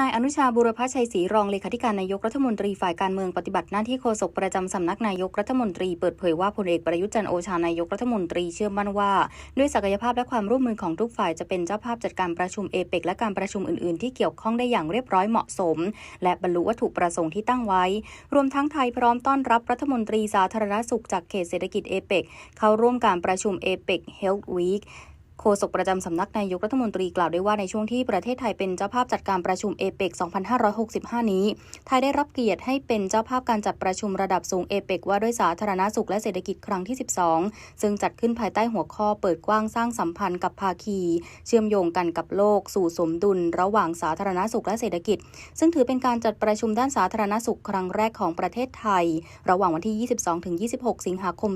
นายอนุชาบุรพชัยศรีรองเลขาธิการนายกรัฐมนตรีฝ่ายการเมืองปฏิบัติหน้าที่โฆษกประจำสำนักนายกรัฐมนตรีเปิดเผยว่าพลเอกประยุทธ์จันโอชานายกรัฐมนตรีเชื่อมั่นว่า ด้วยศักยภาพและความร่วมมือของทุกฝ่ายจะเป็นเจ้าภาพจัดการประชุมเอเปกและการประชุมอื่น ๆ ที่เกี่ยวข้องได้อย่างเรียบร้อยเหมาะสม และบรรลุวัตถุประสงค์ที่ตั้งไว้ รวมทั้งไทยพร้อมต้อนรับรัฐมนตรีสาธารณสุขจากเขตเศรษฐกิจเอเปกเข้าร่วมการประชุมเอเปก Health Week โฆษกประจำสำนักนายกรัฐมนตรีกล่าวด้วยว่าในช่วงที่ประเทศไทยเป็นเจ้าภาพจัดการประชุมเอเปก2565 นี้ ไทยได้รับเกียรติให้เป็นเจ้าภาพการจัดประชุมระดับสูงเอเปกว่าด้วยสาธารณสุขและเศรษฐกิจครั้งที่ 12 ซึ่งจัดขึ้นภายใต้หัวข้อเปิดกว้างสร้างสัมพันธ์กับภาคี เชื่อมโยงกันกับโลก สู่สมดุล ระหว่างสาธารณสุขและเศรษฐกิจ ซึ่งถือเป็นการจัดประชุมด้านสาธารณสุขครั้งแรกของประเทศไทย ระหว่างวันที่ 22-26 สิงหาคม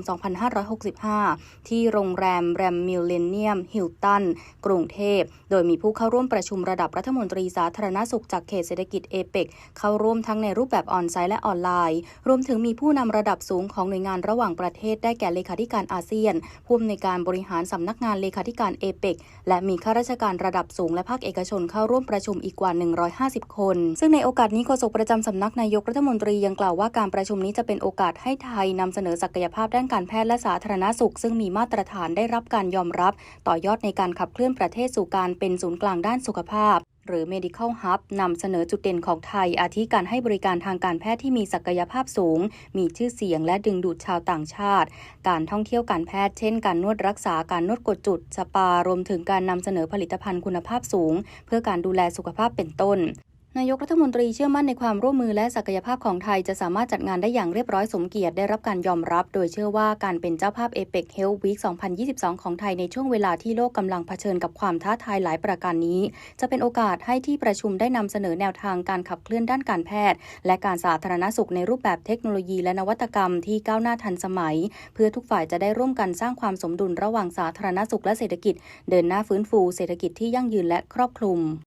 2565 ที่โรงแรมแรมมิลเลนเนียมฮิลตัน กรุงเทพ โดยมีผู้เข้าร่วมประชุมระดับรัฐมนตรีสาธารณสุขจากเขตเศรษฐกิจเอเปกเข้าร่วมทั้งในรูปแบบออนไซต์และออนไลน์ รวมถึงมีผู้นำระดับสูงของหน่วยงานระหว่างประเทศได้แก่เลขาธิการอาเซียน ผู้อำนวยการบริหารสำนักงานเลขาธิการเอเปกและมีข้าราชการระดับสูงและภาคเอกชนเข้าร่วมประชุมอีกกว่า 150 คน ซึ่งในโอกาสนี้โฆษกประจำสำนักนายกรัฐมนตรียังกล่าวว่าการประชุมนี้จะเป็นโอกาสให้ไทยนำเสนอศักยภาพด้านการแพทย์และสาธารณสุข ซึ่งมีมาตรฐานได้รับการยอมรับ ต่อยอดในการขับเคลื่อนประเทศสู่การเป็นศูนย์กลางด้านสุขภาพ หรือ Medical Hub นำเสนอจุดเด่นของไทย อาทิการให้บริการทางการแพทย์ที่มีศักยภาพสูง มีชื่อเสียงและดึงดูดชาวต่างชาติ การท่องเที่ยวการแพทย์ เช่น การนวดรักษา การนวดกดจุด สปา รวมถึงการนำเสนอผลิตภัณฑ์คุณภาพสูง เพื่อการดูแลสุขภาพเป็นต้น นายกรัฐมนตรีเชื่อมั่นในความร่วมมือและศักยภาพของไทยจะสามารถจัดงานได้อย่างเรียบร้อยสมเกียรติได้รับการยอมรับ โดยเชื่อว่าการเป็นเจ้าภาพ APEC Health Week 2022 ของไทยในช่วงเวลาที่โลกกำลังเผชิญกับความท้าทายหลายประการนี้ จะเป็นโอกาสให้ที่ประชุมได้นำเสนอแนวทางการขับเคลื่อนด้านการแพทย์ และการสาธารณสุขในรูปแบบเทคโนโลยีและนวัตกรรมที่ก้าวหน้าทันสมัย เพื่อทุกฝ่ายจะได้ร่วมกันสร้างความสมดุลระหว่างสาธารณสุขและเศรษฐกิจ เดินหน้าฟื้นฟูเศรษฐกิจที่ยั่งยืนและครอบคลุม